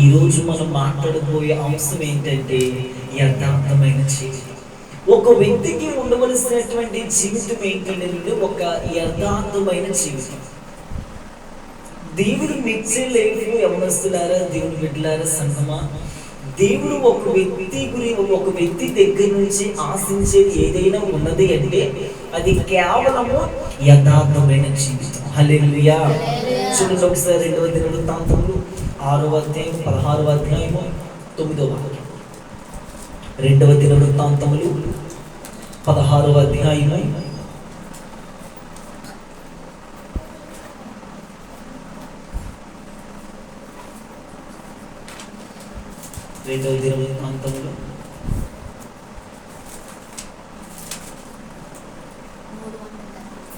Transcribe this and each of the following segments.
ఈరోజు మనం మాట్లాడబోయే అంశం ఏంటంటే యథార్థమైన జీవితం. ఒక వ్యక్తికి ఉండవలసినటువంటి జీవితం ఏంటంటే ఒక యథార్థమైన జీవితం. దేవుడు మెచ్చే లైఫ్ ఎవరిస్తున్నారా దేవుడు బిడ్డలారా సంగమా దేవుడు ఒక వ్యక్తి గురి ఒక వ్యక్తి దగ్గర నుంచి ఆశించేది ఏదైనా ఉన్నది అంటే అది కేవలము యథార్థమైన జీవితం. హలే చూడండి ఒకసారి రెండవ దినములు తాంతములు ఆరవ అధ్యాయం పదహారవ అధ్యాయము తొమ్మిదవ వాక్యం రెండవ దిన వృత్తాంతములు పదహారవ అధ్యాయము రెండవ దిన వృత్తాంతములు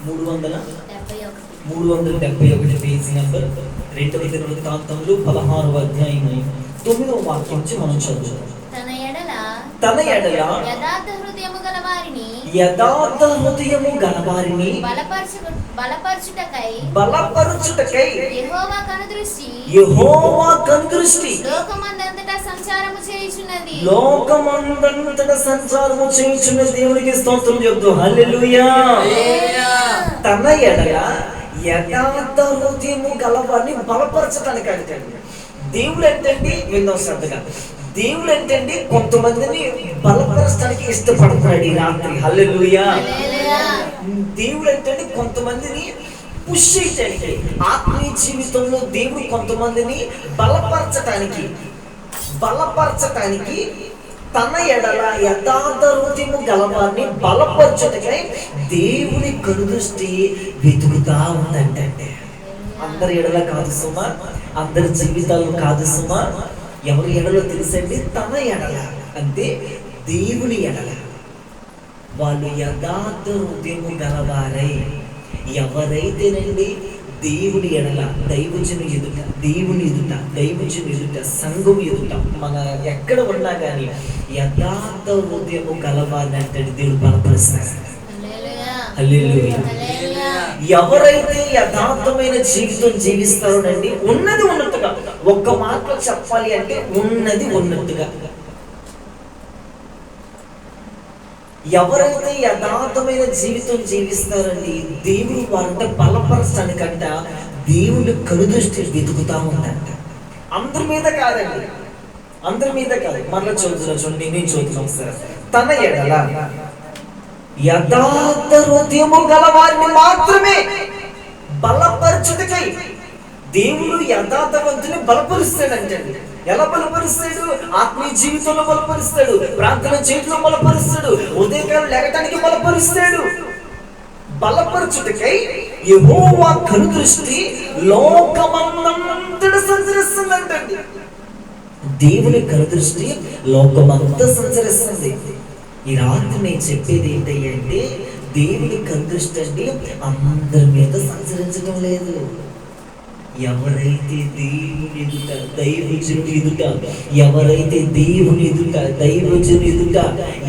మూడు వందల మూడు వందల డెబ్బై ఒకటి పేజీ నెంబర్ రెండవ దిన వృత్తాంతములు పదహారవ అధ్యాయము తొమ్మిదవ వాక్యం నుంచి మనం చదువుతాం తన ఎడల తన ఎడల యథార్థ హృదయము గల వారిని యథార్థ హృదయము గలవారిని బలపరచు బలపరచుటకై బలపరచుటకై యెహోవా కనుదృష్టి యెహోవా కనుదృష్టి లోకమందంతటా సంచారము చేయుచున్నది. లోకమందంతట సంచారము చేయించున్న దేవునికి స్తోత్రం చెప్తూ హల్లెలూయా! తన ఎడల యథార్థ హృదయము గలవారిని బలపరచడానికి అంటండి. దేవుడు ఏంటండి విందాం శ్రద్ధగా. దేవుడు ఏంటండి కొంతమందిని బలపరచడానికి ఇష్టపడుతున్నాడు ఈ రాత్రి. హల్లెలూయా! హల్లెలూయా. దేవుడు ఏంటంటే కొంతమందిని పుష్ చేయటానికి ఆత్మీయ జీవితంలో దేవుడు కొంతమందిని బలపరచటానికి బలపరచటానికి తన ఎడల యథార్థ గలవారిని బలపరచుటకై దేవుని కనుదృష్టి వెతుకుతా ఉందంటే అందరి ఎడల కాదు సుమా అందరి జీవితాలు కాదు సుమా. ఎవరి ఎడలో తెలుసండి? తన ఎడల. అంటే దేవుని ఎడల. వాళ్ళు యథార్థ హృదయము గలవారై ఎవరైతేనండి దేవుని ఎడల దైవజను ఎదుట దేవుని ఎదుట దైవజను ఎదుట సంఘం ఎదుట మన ఎక్కడ ఉన్నా కానీ యథార్థ హృదయము అంటే దేవుడు బలపరుస్తారు. ఎవరైతే యథార్థమైన జీవితం జీవిస్తారోనండి ఉన్నది ఉన్నట్టుగా. ఒక్క మాటలో చెప్పాలి అంటే ఉన్నది ఉన్నట్టుగా. ఎవరైతే యథార్థమైన జీవితం జీవిస్తారండి దేవుడు వారంట బలపరచడానికంట దేవుడు కనుదృష్టి వెతుకుతా ఉందంట. అందరి మీద కాదండి. అందరి మీద కాదు. మరలా చదువుతున్నా చూడండి నేను చదువుతున్నాం సార్ తన ఎడల యథార్థ హృదయము గలవారిని మాత్రమే బలపరచుటకై దేవుడు యథార్థవంతుని బలపరుస్తాడంటండి. ఎలా బలపరుస్తాడు? ఆత్మీయ జీవితంలో బలపరుస్తాడు. ప్రార్థన చేయడంలో బలపరుస్తాడు. ఉదయకాలం లేకటానికి బలపరుస్తాడు. బలపరచుటకై యెహోవా కనుదృష్టి లోకమంతట సంచరిస్తుందంటండి. దేవుని కనుదృష్టి లోకమంతా సంచరిస్తుంది. ఈ రాత్రి నేను చెప్పేది ఏంటంటే దేవుని కనుదృష్టి అంటే అందరి మీద సంచరించడం లేదు. ఎవరైతే దేవుని ఎదుట దైవజనుని ఎదుట ఎవరైతే దేవుని ఎదుట దైవజనుని ఎదుట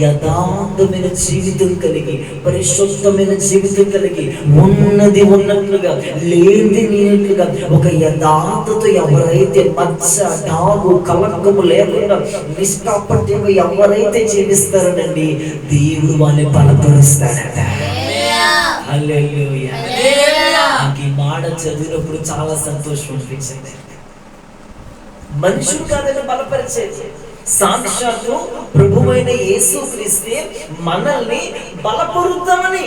యథార్థమైన జీవితం కలిగి పరిశుద్ధమైన జీవితం కలిగి ఉన్నది ఉన్నట్లుగా లేనిది లేనట్లుగా ఒక యథార్థతో ఎవరైతే మచ్చ డాగు కలకము లేకుండా నిష్కాపట్యంగా ఎవరైతే జీవిస్తారనండి దేవుడు వాళ్ళని బలపరుస్తాడట హల్లెలూయా. పాట చదివినప్పుడు చాలా సంతోషం అనిపించింది. మనుషులు కాదని బలపరిచేది. సాక్షాత్తు ప్రభువైన యేసు క్రీస్తే మనల్ని బలపరుద్దామని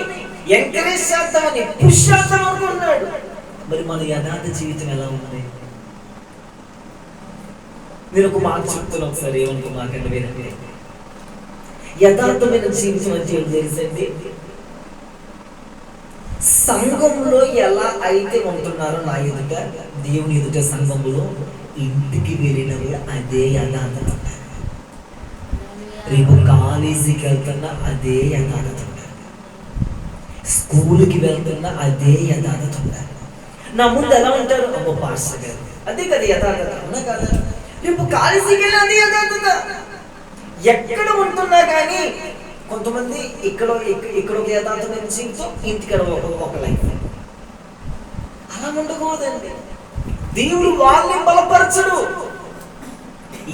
ఎంకరేజ్ చేద్దామని పుష్ చేద్దాం అనుకున్నాడు. మరి మన యథార్థ జీవితం ఎలా ఉంది? మీరు ఒక మాట చెప్తాను ఒకసారి ఏమనుకో మాకండి వేరే యథార్థమైన జీవితం అంటే ఏం తెలుసండి? సంఘంలో ఎలా అయితే ఉంటున్నారో నా ఎదుట దేవుని ఎదుట సంఘంలో ఇంటికి వెళ్ళినప్పుడు అదే యథార్థత. రేపు కాలేజీకి వెళ్తున్నా అదే యథార్థత. ఉండాలి స్కూల్కి వెళ్తున్నా అదే యథార్థత. ఉండాలి నా ముందు ఎలా ఉంటారు? అమ్మ పాస్టర్ గారు. అదే కదా యథార్థత. అవునా కదా? రేపు కాలేజీకి వెళ్ళి అదే యథార్థత. ఎక్కడ ఉంటున్నా కానీ కొంతమంది ఇక్కడ ఇక్క- ఇక్కడ ఒక యథార్థమైన జీవితం ఇంటికడ ఒక లైఫ్ అలా ఉండకూడదండి. దేవుడు వాళ్ళని బలపరచడు.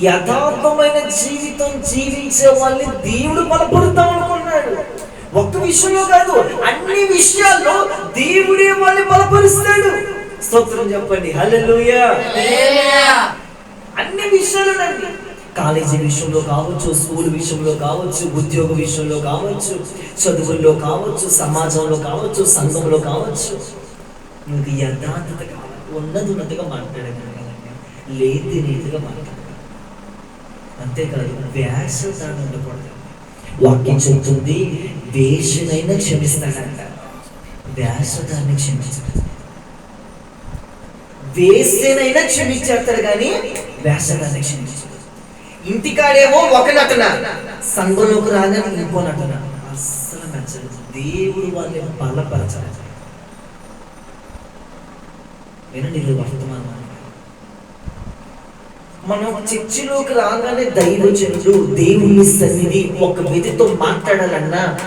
యథార్థమైన జీవితం జీవించే వాళ్ళని దేవుడు బలపడతాం అనుకున్నాడు. ఒక్క విషయంలో కాదు అన్ని విషయాల్లో దేవుడే వాళ్ళని బలపరుస్తాడు. స్తోత్రం చెప్పండి. హల్లెలూయా. అన్ని విషయాలునండి. కాలేజీ విషయంలో కావచ్చు స్కూల్ విషయంలో కావచ్చు ఉద్యోగ విషయంలో కావచ్చు చదువుల్లో కావచ్చు సమాజంలో కావచ్చు సంఘంలో కావచ్చు. నువ్వు యథార్థత ఉన్నది ఉన్నట్టుగా మాట్లాడగలగాలి లేని నీతిగా మాట్లాడాలి అంతేకాదు వ్యాసదాన్ని ఉండకూడదు వాక్యం చెబుతుంది వేషనైనా క్షమిస్తాడంట. వ్యాసదాన్ని క్షమించాడు. వేసేనైనా క్షమించేస్తాడు కానీ వేషదాన్ని క్షమించాడు. ఇంటికాడేమో ఒక నటన. సంఘంలోకి రాగానే ఇంకో నటన. అస్సలు నచ్చదు. దేవుడు వాళ్ళని బలపరచాలి. వినండి ఇది వర్తమానం. మనం చర్చిలోకి రాగానే దైవజనుడు దేవుని సన్నిధి ఒక విధితో మాట్లాడాలన్నా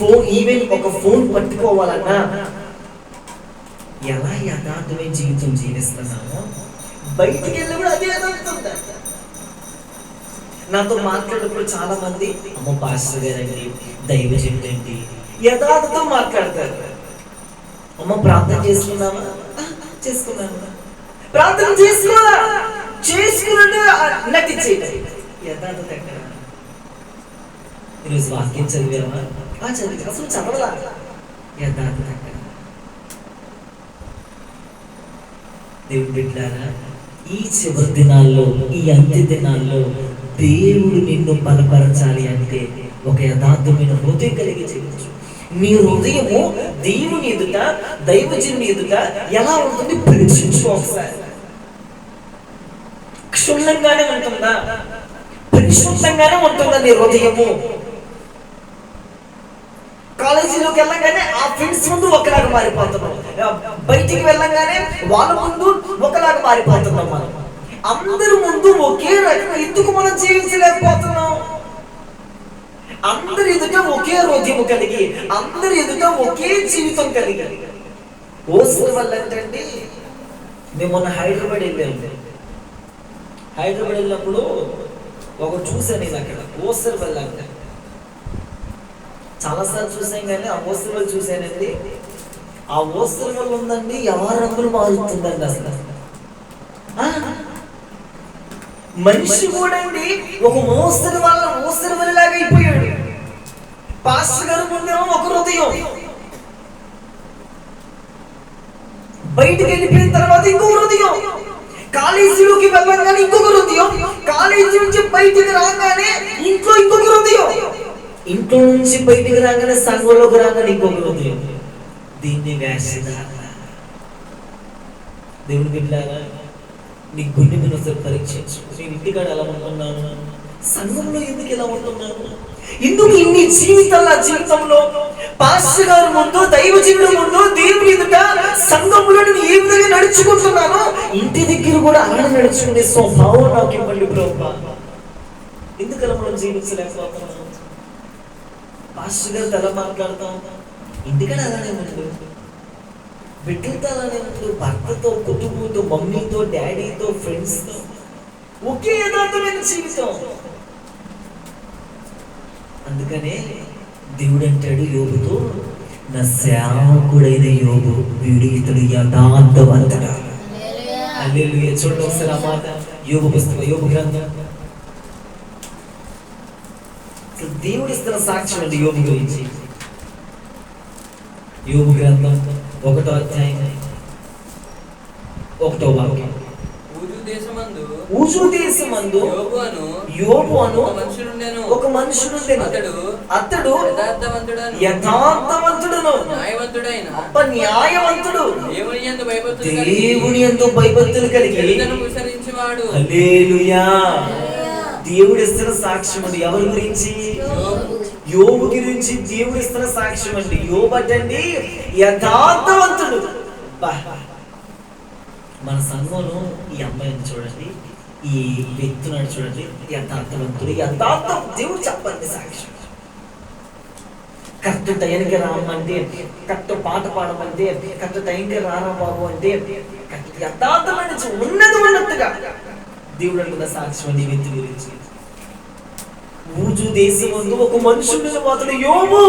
ఫోన్ ఈవెన్ ఒక ఫోన్ పట్టుకోవాలన్నా ఎలా యథార్థమైన జీవితం జీవిస్తున్నామో బయటికి వెళ్ళి కూడా అదే యథార్థం నాతో మాట్లాడేటప్పుడు చాలా మంది అమ్మ పాస్టర్ గారండి దైవజనుడు అండి యథార్థతో మాట్లాడతారు. అమ్మ ప్రార్థన చేసుకున్నామా "ఆ, ప్రార్థన చేసుకోవాలా చేసుకున్నట్టు నటించేయటం యథార్థత ఎక్కడ ఈరోజు వాక్యం చదివామా ఆ చదివి అసలు చదవలా. యథార్థత ఎక్కడ దేవుడు బిడ్డారా ఈ చివరి దినాల్లో ఈ అంత్య దినాల్లో దేవుడు నిన్ను బలపరచాలి అంటే ఒక యథార్థమైన హృదయం కలిగి చేయవచ్చు నీ హృదయము దేవుని ఎదుట దైవజనుని ఎదుట ఎలా ఉంటుంది పరీక్షించుకో ఒకసారి. క్షుణ్ణంగానే ఉంటుందా? పరిశుద్ధంగానే ఉంటుందా నీ హృదయము? కాలేజీలోకి వెళ్ళగానే ఆ ఫ్రెండ్స్ ముందు ఒకలాగా మారిపోతున్నాం బయటికి వెళ్ళగానే వాళ్ళ ముందు ఒకలాగా మారిపోతున్నాం మనం. అందరి ముందు ఒకే రకంగా ఎందుకు మనం జీవించలేకపోతున్నాం? అందరి ఎదుట ఒకే రోగ్యము కలిగి అందరి ఎదుట ఒకే జీవితం కలిగి. ఓసరి వల్ల ఏంటంటే మేము మొన్న హైదరాబాద్ వెళ్ళాము హైదరాబాద్ వెళ్ళినప్పుడు ఒక చూశాను నేను అక్కడ ఓసర్ వల్ల అంటే. చాలాసార్లు చూసాం కానీ ఆ ఓసర్ వల్ల చూశానండి. ఆ ఓసర్ వల్ల ఉందండి ఎవరి రంగులు మారుతుందండి అసలు మనిషి కూడా అండి ఒక మోస్తరు వల్ల మోస్తరు వల్లలాగా అయిపోయాడు. పాస్టర్ గారు ముందేమో ఒక హృదయం. బయటికి వెళ్ళిపోయిన తర్వాత ఇంకో హృదయం. కాలేజీలోకి వెళ్ళగానే ఇంకొక హృదయం. కాలేజీ నుంచి బయటికి రాగానే ఇంట్లో ఇంకొక హృదయం. ఇంట్లో నుంచి బయటికి రాగానే సంఘంలోకి రాగానే ఇంకొక హృదయం. దీన్ని వేషధారణ దేవుని బిడ్డారా నీ గుండె మీద ఒకసారి పరీక్షించు. నేను ఇంటికాడ ఎలా ఉంటున్నాను? సంఘంలో ఎందుకు ఎలా ఉంటున్నాను? ఎందుకు ఇన్ని జీవితాల జీవితంలో పాస్టర్ గారి ముందు దైవజనుడు ముందు దేవుని ఎదుట సంఘంలో నేను ఏ విధంగా నడుచుకుంటున్నాను ఇంటి దగ్గర కూడా అలా నడుచుకునే స్వభావం నాకు ఇవ్వండి బ్రహ్మ ఎందుకు అలా మనం జీవించలేకపోతున్నాం? పాస్టర్ గారితో ఎలా మాట్లాడతాం. ఇంటికాడ అలానే ఉండదు ఉండు భర్తతో కుటుంబంతో మమ్మీతో డాడీతో ఫ్రెండ్స్తో ఒకే యథార్థమైన జీవితం. అందుకనే దేవుడు అంటాడు యోగుతో నా సేవకుడైన యోగు వీడు ఇతడు యథార్థవంతుడు. హల్లెలూయా. చూడండి ఒకసారి ఆ మాట. యోగు పుస్తకం యోగు గ్రంథం. దేవుడు ఇస్తున్న సాక్ష్యం అండి యోగు గురించి. యోగు గ్రంథం. ఒకటో అధ్యాయం. ఒకటో వాక్యం. ఊజు దేశమందు యోబు అను ఒక మనుషుడుండెను. ఒక మనుషుడుండెను. అతడు అతడు యథార్థవంతుడను. న్యాయవంతుడైన. అప్ప న్యాయవంతుడు. దేవుని ఎంతో భయభక్తులు కలిగి. దేవుడు ఇస్తున్న సాక్ష్యం ఎవరి గురించి? యోబు. గురించి దేవుడు ఇస్తున్న సాక్ష్యం అండి. యోబటండి యథార్థవంతుడు. మన సంఘంలో ఈ అమ్మాయిని చూడండి. ఈ వ్యక్తున్నాడు చూడండి. యథార్థవంతుడు. యథార్థం. దేవుడు చెప్పండి సాక్ష్యం. కరెక్ట్ టైంకి రామంటే కరెక్ట్ పాట పాడమంటే కరెక్ట్ టైంకి రారా బాబు అంటే కరెక్ట్ యథార్థమైన ఉన్నది ఉన్నట్టుగా దేవుడు అనుకున్న సాక్ష్యం అండి వ్యక్తి గురించి. ఊజు దేశం ముందు ఒక మనుషుడు అతడు యోము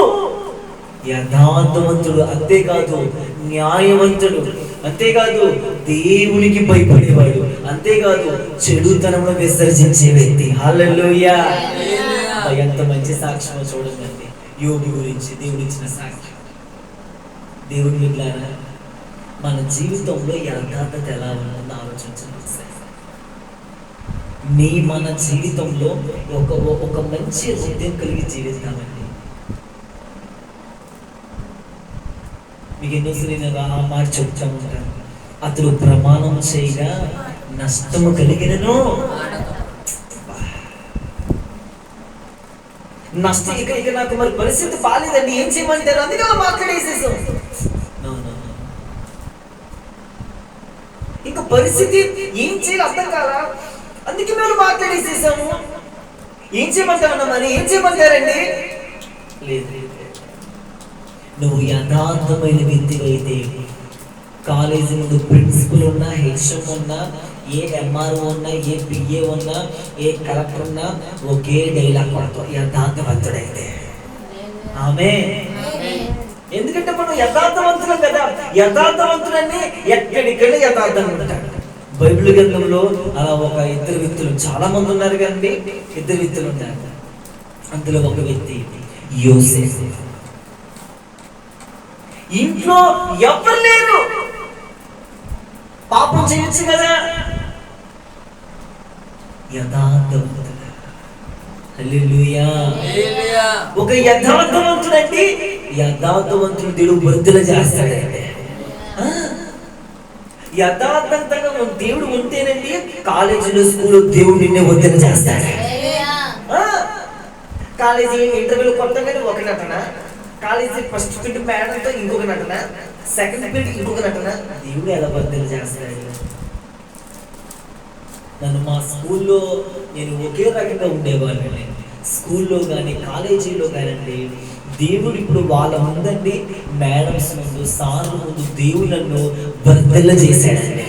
యథార్థవంతుడు అంతేకాదు న్యాయవంతుడు. అంతేకాదు దేవునికి భయపడేవాడు. అంతేకాదు చెడుతనంలో విసర్జించే వ్యక్తి. హల్లెలూయా! అబ్బా, ఎంత మంచి సాక్ష్యం చూడండి యోగి గురించి దేవుడు ఇచ్చిన సాక్ష్యం బిడ్డలారా మన జీవితంలో యథార్థత ఎలా ఉంటుందో ఒకసారి. నీ మన జీవితంలో ఒక ఒక మంచి హృదయం కలిగి జీవిస్తామండి మీకు ఎన్నోసారి నేను మాట చెప్తా ఉంటాను? అతడు ప్రమాణం చేయగా నష్టము కలిగినను. నష్టం ఇక ఇక నాకు మరి పరిస్థితి బాగాలేదండి ఏం చేయమంటారు? అందుకే మాట్లాడేసేసాం. ఇంకా పరిస్థితి ఏం చేయాలి అర్థం కాలా? అందుకే మేము మాట్లాడేసేసాము. ఏం చేయమంటామన్నా మరి? ఏం చేయమంటారండి? లేదు నువ్వు యథార్థమైన వ్యక్తివైతే కాలేజీ ముందు ప్రిన్సిపల్ ఉన్నా హెచ్ఎం ఉన్నా ఏ ఎంఆర్ఓ ఉన్నా ఏ పిఏ ఉన్నా ఏ కలెక్టర్ ఉన్నా ఒకే డైలాగ్ కొడతావు. యథార్థవంతుడైతే. ఆమె. ఎందుకంటే మనం యథార్థవంతులం కదా. యథార్థవంతులన్నీ ఎక్కడికెళ్ళి యథార్థం ఉంటాడు బైబిల్ గ్రంథంలో అలా ఒక ఇద్దరు వ్యక్తులు చాలా మంది ఉన్నారు కదండి. ఇద్దరు వ్యక్తులు ఉన్నారు. అందులో ఒక వ్యక్తి యోసేఫ్ ఇంట్లో ఎవరు లేరు. పాపం చేయొచ్చు కదా. యథార్థవంతుడు. ఒక యథార్థవంతుడండి. యథార్థవంతుడు దేవుడు వృద్ధులు చేస్తాడండి? యథార్థంగా దేవుడు ఉంటేనండి కాలేజీలో స్కూల్లో దేవుడు నిన్నే చేస్తాడు? కాలేజీ ఇంటర్వ్యూలో కొత్తగానే ఒక నటన కాలేజీ ఫస్ట్ పీరియడ్ మేడంతో ఇంకొక నటన సెకండ్ పీరియడ్ ఇంకొక నటన. దేవుడు ఎలా వృద్ధులు చేస్తాడు? నన్ను మా స్కూల్లో నేను ఒకే రకంగా ఉండేవాడిని. స్కూల్లో కానీ కాలేజీలో కానండి దేవుడు ఇప్పుడు వాళ్ళ ముందండి మేడమ్స్ ముందు సార్ల ముందు నన్ను వర్ధల్ల చేశాడండి.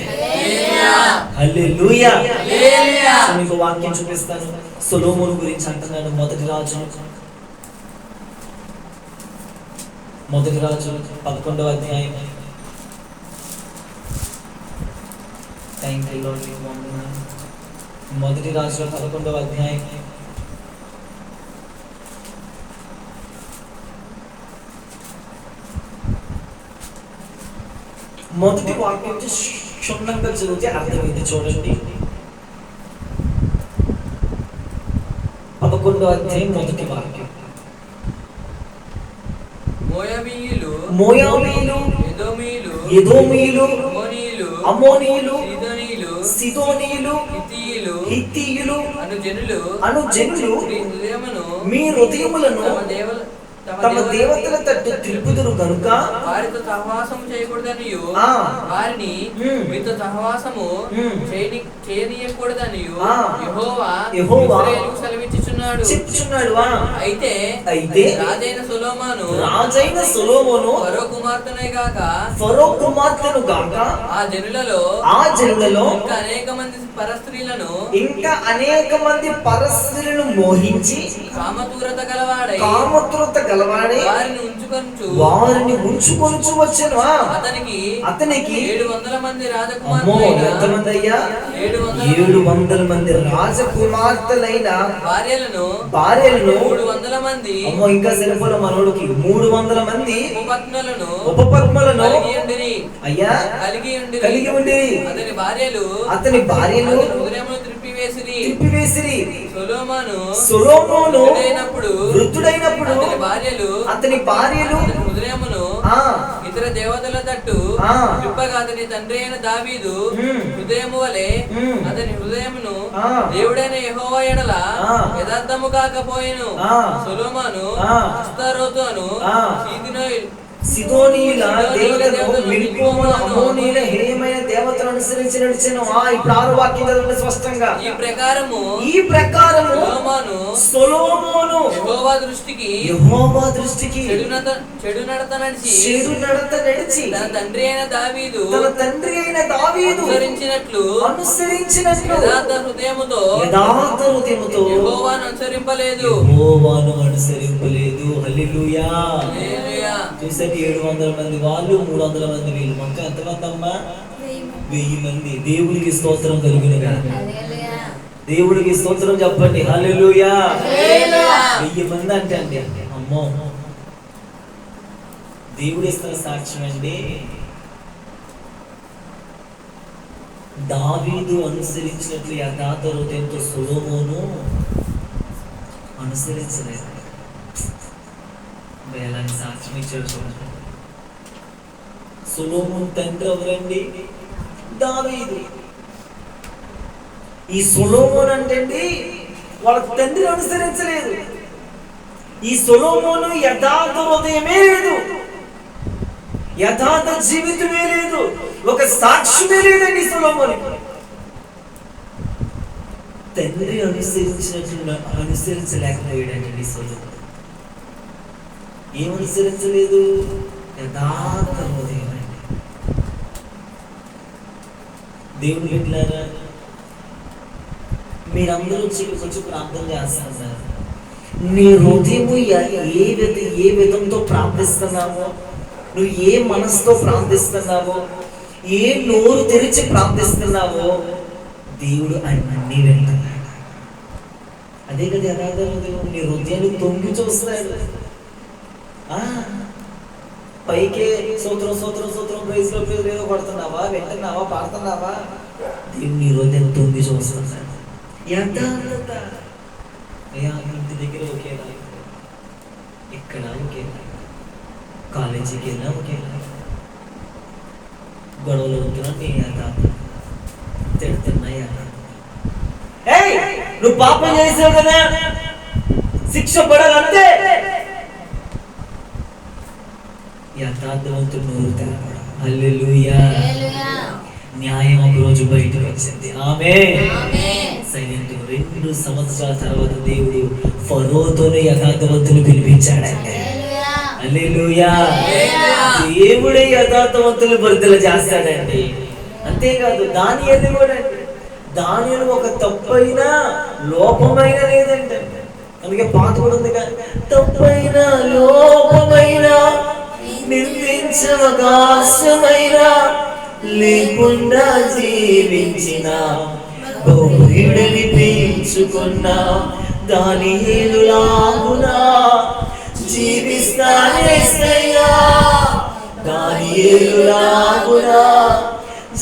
మీకు వాక్యం చూపిస్తాను. సొలోమోను గురించి అంటున్నాడు మొదటి రాజు. మొదటి రాజు పదకొండవ అధ్యాయం. మొదటి రాజులో పదకొండవ అధ్యాయం. మొదటి వాక్యం నుంచి క్షుణ్ణంగా చదివితే అర్థమైంది చూడండి. పదకొండవ అధ్యాయం మొదటి వాక్యం. మోయాబీయులు మోయాబీయులు ఎదోమీయులు ఎదోమీయులు అమ్మోనీయులు అమ్మోనీయులు సీదోనీయులు సిదోనీయులు హిత్తీయులు హిత్తీయులు అను జనులు అను జనులు మీ మీ హృదయములను తమ దేవతల తట్టు తిరుపుదురు కనుక వారితో సహవాసము చేయకూడదనియు ఆ. వారిని. మీతో సహవాసము మ్మ్. చేయని చేయనీయకూడదనియు ఆ. యెహోవా యెహోవా ఇశ్రాయేలుకు సెలవిచ్చుచున్నాడు చెప్పుచున్నాడు అయితే అయితే రాజైన సొలొమోను రాజైన సొలోమోను మరో కుమార్తెనే గాక ఫరో కుమార్తెను గాక ఆ జనులలో ఆ జనులలో ఇంకా అనేక మంది పరస్త్రీలను ఇంకా అనేక మంది పరస్త్రీలను మోహించి కామతూరత గలవాడై కామతృత గలవాడే వారిని ఉంచుకొనుచు వారిని ఉంచుకొనుచు వచ్చెను. అతనికి అతనికి ఏడు వందల మంది అమ్మో రాజకుమారులైన ఎంతమంది అయ్యా ఏడు వందల మంది రాజకుమార్తెలైన భార్యలను భార్యలను మూడు వందల మంది అమ్మో ఇంకా సరిపోలే మనోడికి మూడు వందల మంది ఉపపత్నులను ఉపపత్నులను అయ్యా కలిగి ఉండిరి. కలిగి ఉండిరి. అతని భార్యలు అతని భార్యలు అతని హృదయమును త్రిప్పివేసిరి తిప్పివేసిరి సొలొమోను సొలోమోను వృద్ధుడైనప్పుడు వృద్ధుడైనప్పుడు అతని భార్యలు అతని భార్యలు హృదయమును ఇతర దేవతల తట్టు ఆ. త్రిప్పగా అతని తండ్రి అయిన దావీదు. హృదయము వలె. అతని హృదయమును. దేవుడైన యెహోవా ఎడల. యథార్థము కాకపోయెను. సొలొమోను ఆ. అస్తారోతు సిదోనీయుల దేవతను మిల్కోముల అమోనీయుల హేమైన దేవతను అనుసరించి నడిచెను ఆ ఇప్పుడు ఆరు వాక్యం చదవండి స్పష్టంగా. ఈ ప్రకారము ఈ ప్రకారము సొలొమోను సొలోమోను యెహోవా దృష్టికి యెహోవా దృష్టికి చెడు నడత చెడు నడత నడిచి చెడు నడత నడిచి తన తండ్రి అయిన దావీదు తన తండ్రి అయిన దావీదు అనుసరించినట్లు అనుసరించినట్లు యథార్థ హృదయముతో యథార్థ హృదయముతో యెహోవాను అనుసరింపలేదు. యెహోవాను అనుసరింపలేదు. హల్లెలూయా. హల్లెలూయా. చూసారు ఏడు వందల మంది వాళ్ళు మూడు వందల మంది వీళ్ళు. మొత్తం ఎంతమంది అమ్మా వెయ్యి మంది. దేవునికి స్తోత్రం కలుగునుగా. దేవుడికి స్తోత్రం చెప్పండి. హల్లెలూయా. వెయ్యి మంది అంటే అండి. అమ్మో. దేవుడు ఇస్తున్న సాక్ష్యం అండి. దావీదు అనుసరించినట్లు హృదయంతో సులోమోను అనుసరించలేదు. వేలాని సాక్ష్యం ఇచ్చాడు చూడండి సులోమోన్ తండ్రి ఎవరండి? దావీదు. ఈ సులోమోన్ అంటే వాళ్ళ తండ్రి అనుసరించలేదు. ఈ సులోమోను యథార్థ హృదయమే లేదు. యథార్థ జీవితమే లేదు. ఒక సాక్ష్యమే లేదండి సులోమోని తండ్రి అనుసరించినట్లు అనుసరించలేకపోయాడండి సొలోమోన్. ఏమనుసరించలేదు యథార్థ హృదయం అండి. దేవుడు పెట్టినారా మీరందరూ వచ్చి ఇక్కడికి వచ్చి ప్రార్థన నీ హృదయము ఏ విధ ఏ విధంతో ప్రార్థిస్తున్నావో నువ్వు ఏ మనసుతో ప్రార్థిస్తున్నావో ఏ నోరు తెరిచి ప్రార్థిస్తున్నావో దేవుడు అన్నీ వింటున్నాడు. అదే కదా యథార్థ నీ హృదయాన్ని తొంగి చూస్తున్నాడు పైకే సూత్రం సూత్రం సూత్రం ప్రైజ్లో ప్రైజ్ ఏదో పడుతున్నావా వింటున్నావా? పాడుతున్నావా? దేవుడు నీ హృదయం తొంగి చూస్తున్నాడు యథార్థత ఇంటి దగ్గర ఒకేలా ఇక్కడ ఒకేలా కాలేజీకి వెళ్ళినా ఒకేలా గొడవలు అవుతున్నా నీ యథార్థత తిడుతున్నా నువ్వు పాపం చేసావు కదా. శిక్ష పడాలంటే యథార్థవంతుడు నోరు తెరపడం న్యాయం ఒక రోజు బయటకు వచ్చింది. ఆమె సైలెంట్ రెండు సంవత్సరాల తర్వాత దేవుడు ఫరోతోనే యథార్థవంతులు పిలిపించాడంటే హల్లెలూయా. దేవుడే యథార్థవంతులు భర్తలు చేస్తాడండి. అంతేకాదు దాని ఎన్ని కూడా దానిలో ఒక తప్పైన లోపమైన లేదండి. అందుకే పాత కూడా ఉంది కదా. తప్పైన లోపమైన నిర్మించవకాశమైన లేకుండా జీవించిన బహుడిని పెంచుకున్న దాని ఏలులాగునా జీవిస్తానేసయ్యా దాని ఏలులాగునా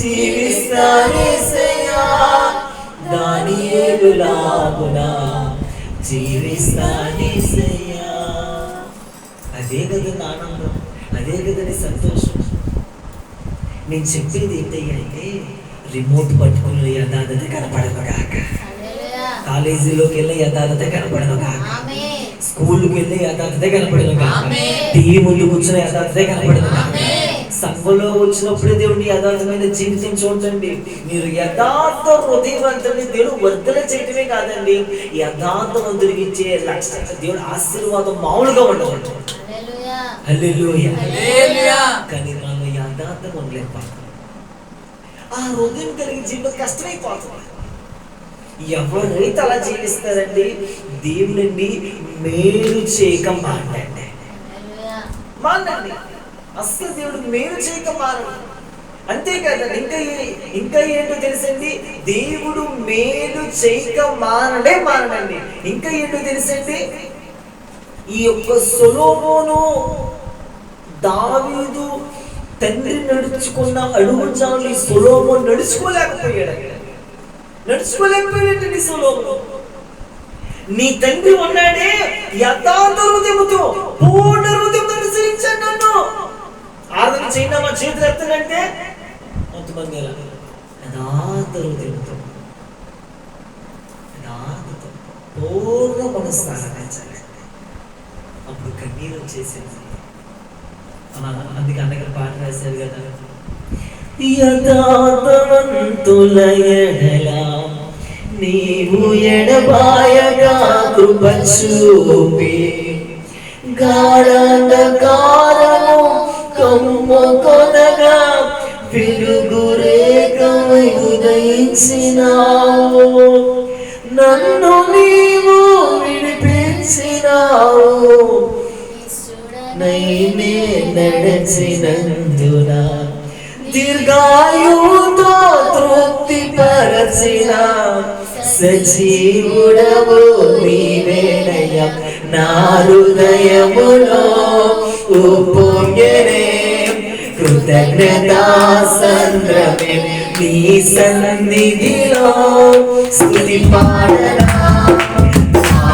జీవిస్తానేసయ్యా దాని ఏలులాగునా జీవిస్తానేసయ్యా అదే కదా ఆనందం అదే కదా నీ సంతోషం. నేను చెప్పేది ఏంటయ్యా అంటే రిమోట్ పట్టుకుని యథార్థత కనపడదు కాక కాలేజీలోకి వెళ్ళి యథార్థత కనపడదు కాక స్కూల్కి వెళ్ళి యథార్థత ఆమేన్. టీవీ ముందు కూర్చుని యథార్థత ఆమేన్. సంఘంలో వచ్చినప్పుడే దేవుడిని యథార్థమైన జీవితం చూడండి. మీరు యథార్థ హృదయవంతుని దేవుడు వర్ధన చేయటమే కాదండి. యథార్థవంతుడికి ఇచ్చే లక్షణ దేవుడు ఆశీర్వాదం మామూలుగా హల్లెలూయా. కానీ మనం యథార్థం ఉండలేకపోతాం ఆ హృదయం కలిగి జీవితం కష్టమైపోతుంది. ఎవరైతే అలా జీవిస్తారండి. దేవుడండి మేలు చేయక మానండి మానండి అస్సలు దేవుడు మేలు చేయక మానండి అంతేకాదండి ఇంకా ఇంకా ఏంటో తెలుసండి? దేవుడు మేలు చేయక మానడే మానడండి ఇంకా ఏంటో తెలుసండి? ఈ యొక్క సొలోమోను దావీదు తండ్రి నడుచుకున్న అడుగు చాలు ఈ నడుచుకోలేకపోయాడు. నడుచుకోలేకపోయాడు నీ సొలోమోను. నీ తండ్రి ఉన్నాడే యథార్థ హృదయముతో పూర్ణ హృదయంతో అనుసరించాడు నన్ను. ఆరాధన చేయండి మా చేతులు ఎత్తానంటే. కొంతమంది ఎలా యథార్థ హృదయంతో యథార్థతో. పూర్ణ మనసు ఆరాధించాలి. అప్పుడు కన్నీరు వచ్చేసింది. అందుకే అందుకే పాట రాశారు కదా. యథార్థవంతుల ఎడల నీవు ఎడబాయగా కృప చూపి గాఢంధకారము కమ్ము కొనగా వెలుగు ఉదయించినావు. నన్ను నీ విడిపించినావు నైనే నడచినందున దీర్ఘాయుతో తృప్తి పరచిన సజీవుడవు నీవేనయ్య నా హృదయములో ఉప్పొంగెనే కృతజ్ఞతా సంద్రమే నీ సన్నిధిలో స్తుతి పాడనా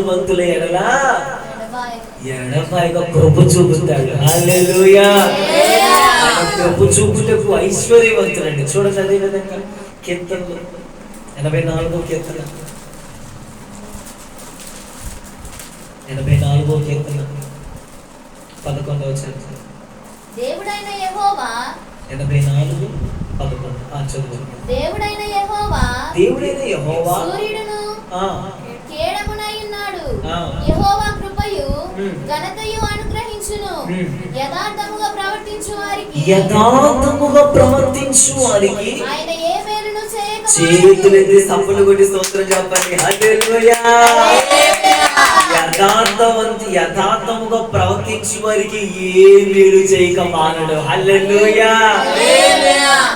యథార్థవంతుల ఎడలా ఎడపాయిగా కృప చూపుతాడు. కృప చూపుటకు ఐశ్వర్యవంతులండి. చూడండి అదే విధంగా కీర్తనలు. ఎనభై నాలుగో కీర్తన. ఎనభై నాలుగో కీర్తన. పదకొండవ చరిత్ర దేవుడైన యెహోవా. ఎనభై నాలుగు పదకొండు. ఆ చదువు. దేవుడైన యెహోవా. దేవుడైన యెహోవా. సూర్యుడును. ఆ, కేడమునై ఉన్నాడు ఆ. యెహోవా కృపయు. ఘనతయు అనుగ్రహించును. యథార్థముగా ప్రవర్తించు వారికి. యథార్థముగా ప్రవర్తించు వారికి. ఆయన ఏ మేలును చేయక చేతులెత్తి సప్పులు కొట్టి స్తోత్రం చెప్పండి. హల్లెలూయా. యథార్థవంతి యథార్థముగా ప్రవర్తించు వారికి ఏ మేలు చేయక మానడు. హల్లెలూయా.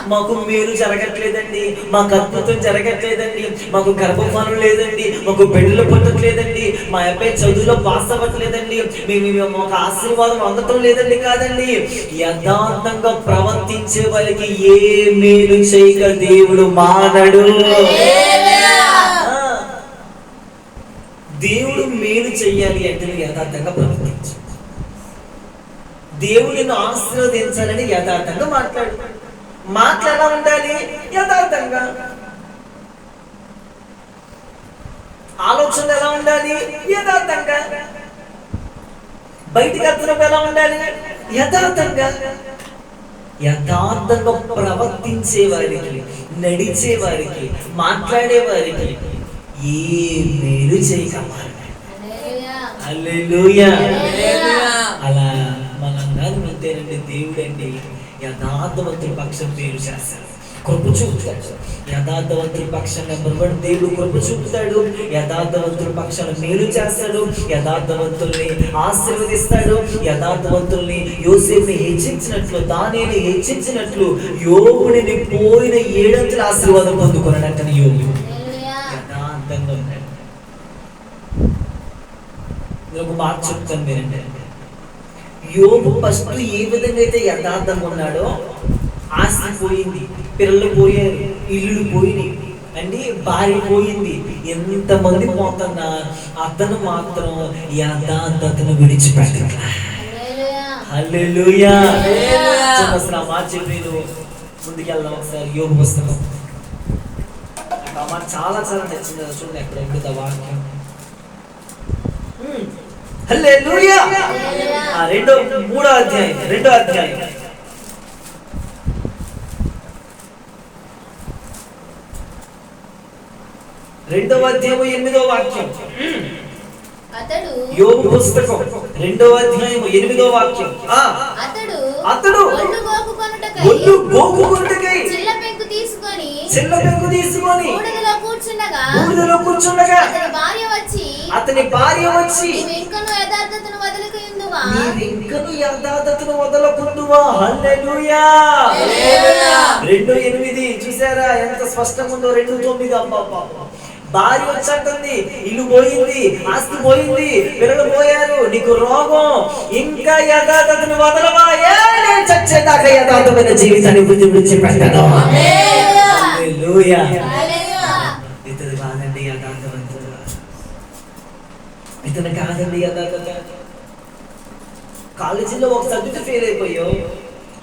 మాకు మేలు జరగట్లేదండి మాకు అద్భుతం జరగట్లేదండి మాకు గర్భఫలం లేదండి మాకు బిడ్డలు పట్టట్లేదండి మా అబ్బాయి చదువులో పాస్ అవ్వట్లేదండి మేము మేము మాకు ఆశీర్వాదం అందటం లేదండి కాదండి. యథార్థంగా ప్రవర్తించే వారికి ఏ మేలు చేయక దేవుడు మానడు. దేవుడు మేలు చెయ్యాలి అంటే నువ్వు యథార్థంగా ప్రవర్తించు. దేవుడు ఆశీర్వదించాలని యథార్థంగా మాట్లాడు. మాట్లాడా ఉండాలి యథార్థంగా. ఆలోచన ఎలా ఉండాలి యథార్థంగా. బయటికి అర్థం ఎలా ఉండాలి యథార్థంగా. యథార్థంగా ప్రవర్తించే వారికి నడిచే వారికి మాట్లాడే వారికి ఏ మేలు చేయకమాలి అలా మనందరం ఉంటేనండి దేవుడు అండి యథార్థవంతుల పక్షం మేలు చేస్తాడు. కృప చూపుతాడు. యథార్థవంతుల పక్షం నెంబర్ దేవుడు కృప చూపుతాడు. యథార్థవంతుల పక్షాన మేలు చేస్తాడు. యథార్థవంతుల్ని ఆశీర్వదిస్తాడు. యథార్థవంతుల్ని యోసేపుని హెచ్చించినట్లు దానిని హెచ్చించినట్లు యోగుడిని పోయిన ఏడంతుల ఆశీర్వాదం పొందుకున్నాడంట యోగి యథార్థంగా ఉన్నాడు. ఒక మాట చెప్తాను మీరంటే యోగు ఫస్ట్ ఏ విధంగా అయితే యథార్థంగా ఉన్నాడో ఆస్తి పోయింది పిల్లలు పోయారు ఇల్లు పోయినాయి అండి భార్య పోయింది ఎంతమంది పోతున్నా అతను మాత్రం యథార్థతను విడిచిపెట్టట్లా చెప్పి నువ్వు ముందుకెళ్దాం ఒకసారి యోగ పుస్తకం చాలా చాలా నచ్చింది చూడండి ఎక్కడ ఉంటుంది ఆ వాక్యం హ్మ్. హల్లెలూయా హల్లెలూయా. ఆ రెండో మూడో అధ్యాయం రెండో అధ్యాయం. రెండవ అధ్యాయం ఎనిమిదో వాక్యం. యోగ పుస్తకం రెండవ అధ్యాయం ఎనిమిదో వాక్యం. అతడు అతడు ఒళ్ళు గోకుకొనుటకై చిల్ల పెంకు తీసుకొని చిన్న పెంకు తీసుకొని బూడిదలో కూర్చుండగా బూడిదలో కూర్చుండగా అతని భార్య వచ్చి అతని భార్య వచ్చి ఇంకను యథార్థతను వదులుకుందువా? నీవింకను యథార్థతను వదలకుందువా? హల్లెలూయా. రెండు ఎనిమిది చూసారా? ఎంత స్పష్టంగా ఉందో రెండు తొమ్మిది. అబ్బా. భార్య వచ్చంటుంది ఇల్లు పోయింది ఆస్తి పోయింది పిల్లలు పోయారు నీకు రోగం ఇంకా యథార్థతను వదలవా నేను చచ్చేదాకా జీవితాన్ని హల్లెలూయా. హల్లెలూయా. హల్లెలూయా. ఇతను కాదండి యథార్థవంతుడు ఇతను కాదండి యథార్థత కాలేజీలో ఒక సబ్జెక్ట్ ఫెయిల్ అయిపోయావు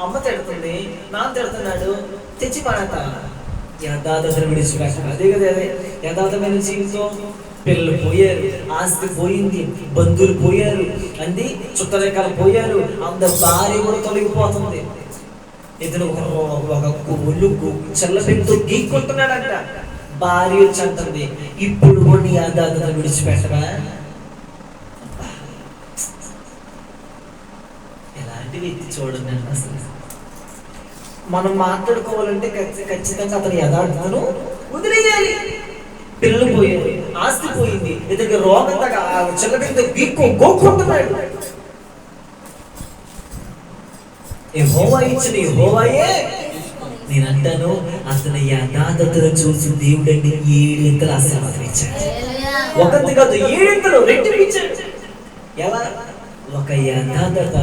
అమ్మ తిడుతుంది నాన్న తిడుతున్నాడు తెచ్చి పడతా యథార్థతను విడిచిపెట్టారు అదే కదా అదే యథార్థమైన జీవితం. పిల్లలు పోయారు ఆస్తి పోయింది బంధువులు పోయారు అంది చుట్టరేఖలు పోయారు అంత భార్య కూడా తొలగిపోతుంది. ఇతను ఒక ఒక ఒళ్ళు చల్ల పెంతో గీక్కుంటున్నాడంట భార్య వచ్చి అంటుంది ఇప్పుడు కూడా నీ యథార్థతను విడిచిపెట్టరా ఎలాంటి వ్యక్తి చూడండి అసలు. మనం మాట్లాడుకోవాలంటే ఖచ్చితంగా అతని యథార్థతను వదిలేయాలి. పిల్లలు పోయింది ఆస్తి పోయింది ఇతనికి రోగం తగ్గ చిల్లకంతో గీక్కు గోక్కుంటున్నాడు. యెహోవా ఇచ్చిన హోవాయే నేను అంటాను అతని యథార్థతను చూసి దేవుడండి ఏడింతలు ఆశీర్వాదం ఇచ్చాడు. ఒకటి కాదు ఏడింతలు రెట్టించాడు ఎలా? ఒక యథార్థత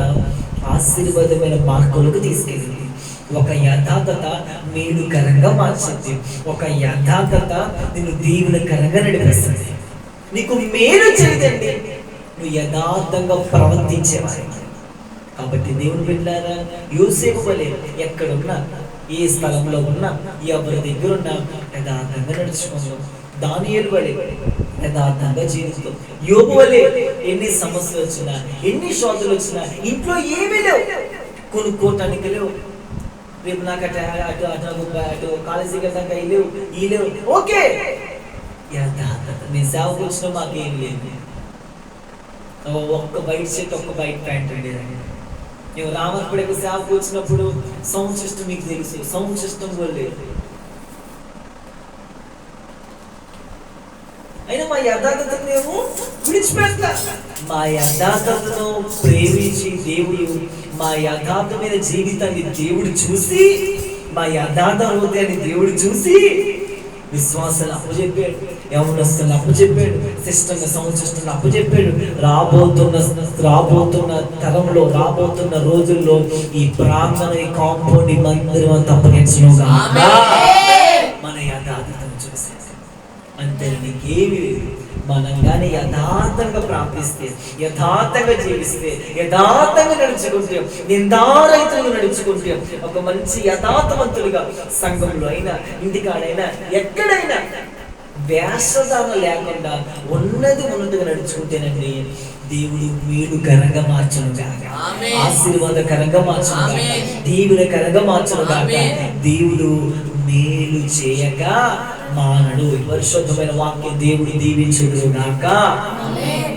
ఆశీర్వాదమైన మార్కులకు తీసుకెళ్ళింది. ఒక యథార్థత మేలుకరంగా మార్చింది ఒక యథార్థత నిన్ను దీవులకరంగా నడిపిస్తుంది. నీకు మేలు చేయదండి. నువ్వు యథార్థంగా ప్రవర్తించేవారికి కాబట్టి దేవుని బిడ్డారా యూసేఫ్ వలె ఎక్కడున్నా ఏ స్థలంలో ఉన్నా ఎవరి దగ్గర ఉన్నా యథార్థంగా నడుచుకోవచ్చు దానియేలు వలె యథార్థంగా జీవితం యోగు వలె ఎన్ని సమస్యలు వచ్చినా ఎన్ని శోధలు వచ్చినా ఇంట్లో ఏమీ లేవు. కొనుక్కోటానికి లేవు. రేపు నాకు అటు అటు అటు అటు కాలేజీకి వెళ్ళాక ఈ లేవు ఈ లేవు ఓకే నేను సేవకు వచ్చినా మాకేం లేదు ఒక్క బయట షర్ట్ ఒక్క బయట ప్యాంట్ ఉండేదండి నేను రామర్పడకు సేవకు వచ్చినప్పుడు సౌండ్ సిస్టమ్ మీకు తెలుసు సౌండ్ సిస్టమ్ కూడా లేదు అయినా మా యథార్థతను మేము విడిచిపెడతా. మా యథార్థతను ప్రేమించి దేవుడు మా యథార్థమైన జీవితాన్ని దేవుడు చూసి మా యథార్థ హృదయాన్ని దేవుడు చూసి విశ్వాసాలు అప్పచెప్పాడు యవనస్తులను అప్పచెప్పాడు సౌండ్ సిస్టమ్ అప్పచెప్పాడు. రాబోతున్న రాబోతున్న తరంలో రాబోతున్న రోజుల్లో ఈ ప్రాంగణ ఈ కాంపౌండ్ ఈ మందిరం అంతా అప్పగించను నీకేమి లేదు మనం కానీ యథార్థంగా ప్రార్థిస్తే యథార్థంగా జీవిస్తే యథార్థంగా నడుచుకుంటే నిందారైతులు నడుచుకుంటే ఒక మంచి యథార్థవంతుడిగా సంఘంలో అయినా ఇంటికాడైనా ఎక్కడైనా వేషధారణ లేకుండా ఉన్నది ఉన్నట్టుగా నడుచుకుంటేనండి దేవుడు మేలు కరంగా మార్చను ఆమేన్. ఆశీర్వాదకరంగా మార్చను గాక ఆమేన్. దీవులకరంగా మార్చను ఆమేన్. దేవుడు మేలు చేయగా మానడు పరిశుద్ధమైన వాక్యం దేవుడు దీవించుడు గాక ఆమేన్.